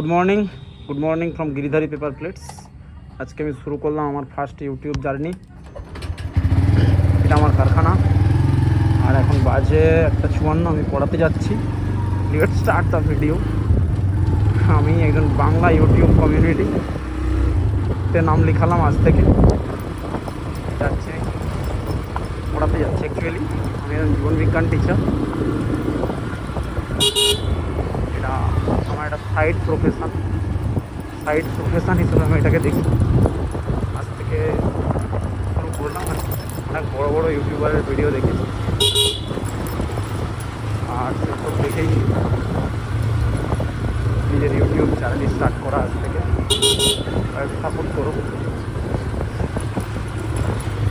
Good morning good morning from Giridhari paper plates আজকে আমি শুরু করলাম আমার ফার্স্ট ইউটিউব জার্নি এটা আমার কারখানা। আর এখন বাজে একটা চুয়ান্ন, আমি পড়াতে যাচ্ছি। লেট স্টার্ট দ্য ভিডিও আমি একজন বাংলা ইউটিউব কমিউনিটি তে নাম লিখালাম আজ থেকে। যাচ্ছি। পড়াতে যাচ্ছি অ্যাকচুয়ালি আমি একজন জীবনবিজ্ঞান টিচার এটা একটা সাইড প্রফেশন সাইড প্রফেশন হিসেবে আমি এটাকে দেখি। আজ থেকে শুরু করলাম অনেক বড় বড় ইউটিউবারের ভিডিও দেখেছি। আর সেসব দেখেই নিজের ইউটিউব চ্যানেল স্টার্ট করা আজ থেকে। সাপোর্ট করো।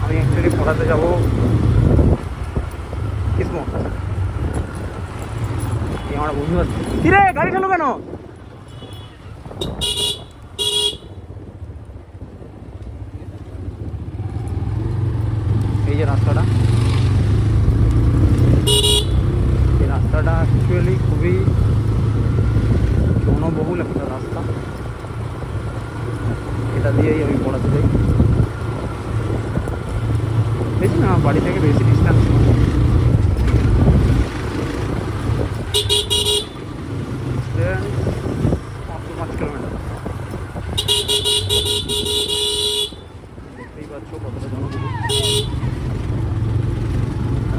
আমি অ্যাকচুয়ালি পড়াতে যাব কিসমত এই আমার বন্ধু কিরে গাড়ি চালো কেন? এই যে রাস্তাটা। এই রাস্তাটা অ্যাকচুয়ালি খুবই জনবহুল একটা রাস্তা এটা দিয়েই আমি পড়াতে যাই বেশি না আমার বাড়ি থেকে বেশি ডিস্টেন্স পাঁচ কিলোমিটার দেখতেই পাচ্ছ কতটা জনবহুল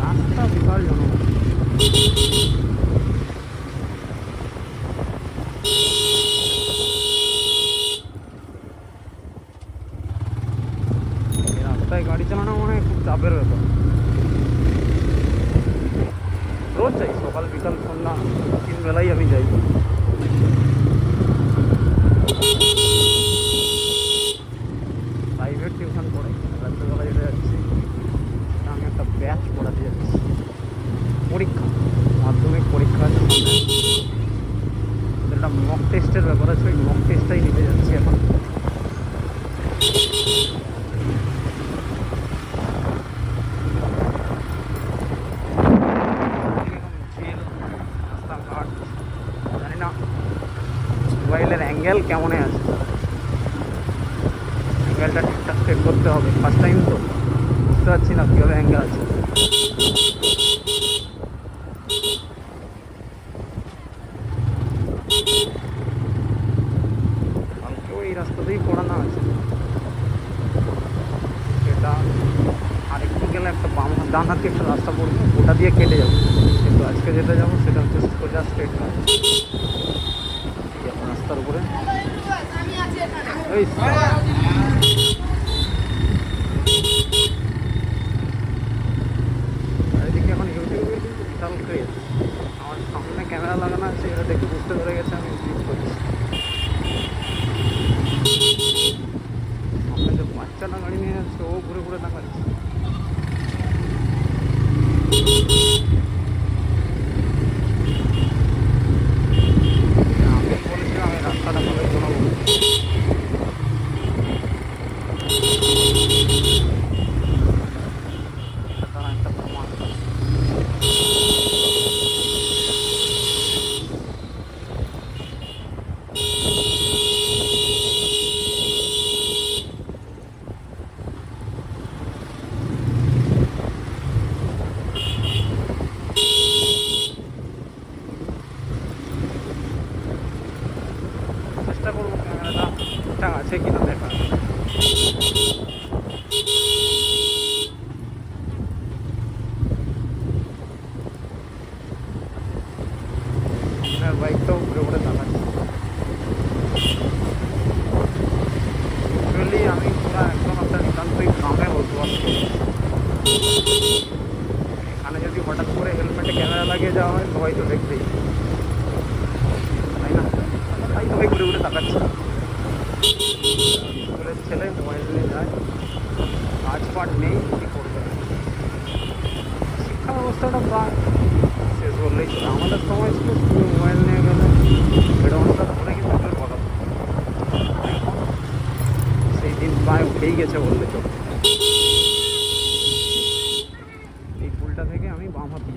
রাস্তা বিশাল জনবহুল এই রাস্তায় গাড়ি চালানো মানে খুব চাপের ব্যাপার। রোজ যাই, সকাল, বিকাল, সন্ধ্যা, তিন বেলাই আমি যাই। প্রাইভেট টিউশন পড়ে রাত্রেবেলা যেতে যাচ্ছি। আমি একটা ব্যাচ পড়াতে যাচ্ছি। পরীক্ষা, মাধ্যমিক পরীক্ষা আছে। একটা মক টেস্টের ব্যাপার আছে, ওই মক টেস্টটাই নিতে যাচ্ছি এখন। অ্যাঙ্গেলটা ঠিকঠাক সেট করতে হবে। ফার্স্ট টাইম তো। বুঝতে পারছি না কীভাবে অ্যাঙ্গেল আছে। কালকেও এই রাস্তাতেই পড়ানো আছে। সেটা আরেকটু গেলে একটা বাম হাত- ডান হাতে একটা রাস্তা পড়বে, ওটা দিয়ে কেটে যাব। কিন্তু আজকে যেটা যাব সেটা হচ্ছে সোজা স্ট্রেট কাট রাস্তার উপরে। এই এদিকে এখন ইউটিউবে কিন্তু ক্রেজ আমার সামনে ক্যামেরা লাগানো আছে, এটা দেখে বুঝতে পেরে গেছে আমি ইউটিউব করছি। সামনে যে বাচ্চাটা গাড়ি নিয়ে যাচ্ছে, ও ঘুরে ঘুরে তাকাচ্ছে আমি বলেছিলাম আমি রাস্তাটা ভালো বানাবো এটা একটা প্রমাণ চেষ্টা করব ক্যামেরাটা ঠিকঠাক আছে কিনা দেখা সামনের বাইকটাও ঘুরে ঘুরে তাকাচ্ছে অ্যাকচুয়ালি আমি পুরো একদম একটা নিতান্তই গ্রামে বসবাস করি এখানে যদি হঠাৎ করে হেলমেটে ক্যামেরা লাগিয়ে যাওয়া হয় সবাই তো দেখবেই তাই না তাই সবাই ঘুরে ঘুরে তাকাচ্ছে স্কুলের ছেলে মোবাইল নিয়ে যায় কাজ পাঠ নেই কী করবে শিক্ষা ব্যবস্থাটা প্রায় শেষ বললেই চলে আমাদের সময় ছিল স্কুলে মোবাইল নিয়ে গেলে সেই দিন প্রায় উঠেই গেছে বললে চলে এই ফুলটা থেকে আমি বাম হাতে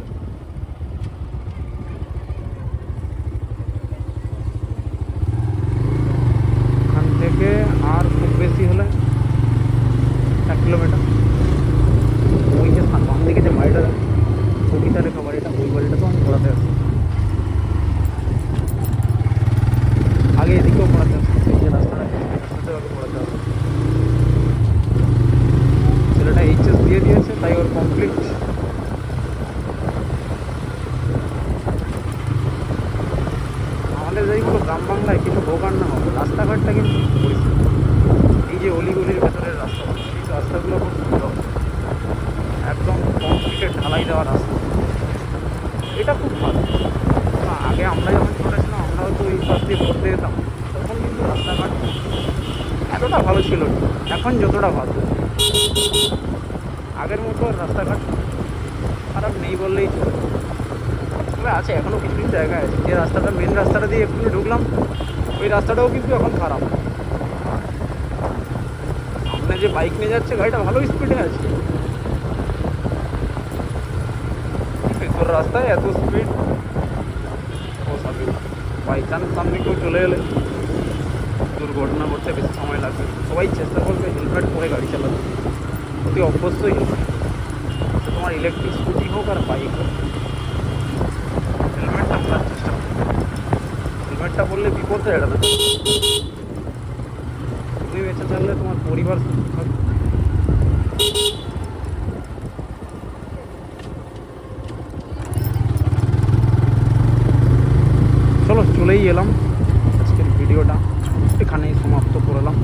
রাস্তাঘাটটা কিন্তু এই যে অলিগুলির ভেতরের রাস্তা সেই রাস্তাগুলো খুব সুন্দর। একদম কংক্রিটের ঢালাই দেওয়া রাস্তা। এটা খুব ভালো। আগে আমরা যখন ছোটো ছিলাম, আমরা হয়তো এই পাশ দিয়ে পড়তে যেতাম। তখন কিন্তু রাস্তাঘাট এতটা ভালো ছিল এখন যতটা ভালো। আগের মতো রাস্তাঘাট খারাপ নেই বললেই চলে। আছে এখনও কিছু কিছু জায়গা আছে। যে রাস্তাটা মেন রাস্তাটা দিয়ে একটু ঢুকলাম ওই রাস্তাটাও কিন্তু এখন খারাপ। সামনে যে বাইক নিয়ে যাচ্ছে, গাড়িটা ভালো স্পিডে আছে। ভেতর রাস্তায় এত স্পিড বাই চান্স সামনে কেউ চলে এলে। দুর্ঘটনা করতে বেশি সময় লাগবে। সবাই চেষ্টা করবে হেলমেট পরে গাড়ি চালাতে। অতি অবশ্যই। হেলমেট তোমার ইলেকট্রিক স্কুটি হোক আর বাইক হোক বেচা করলে বিপদ বিপদে এড়াবে তুমি বেঁচে থাকলে তোমার পরিবার চলো, চলেই এলাম। আজকের ভিডিওটা এখানেই সমাপ্ত করলাম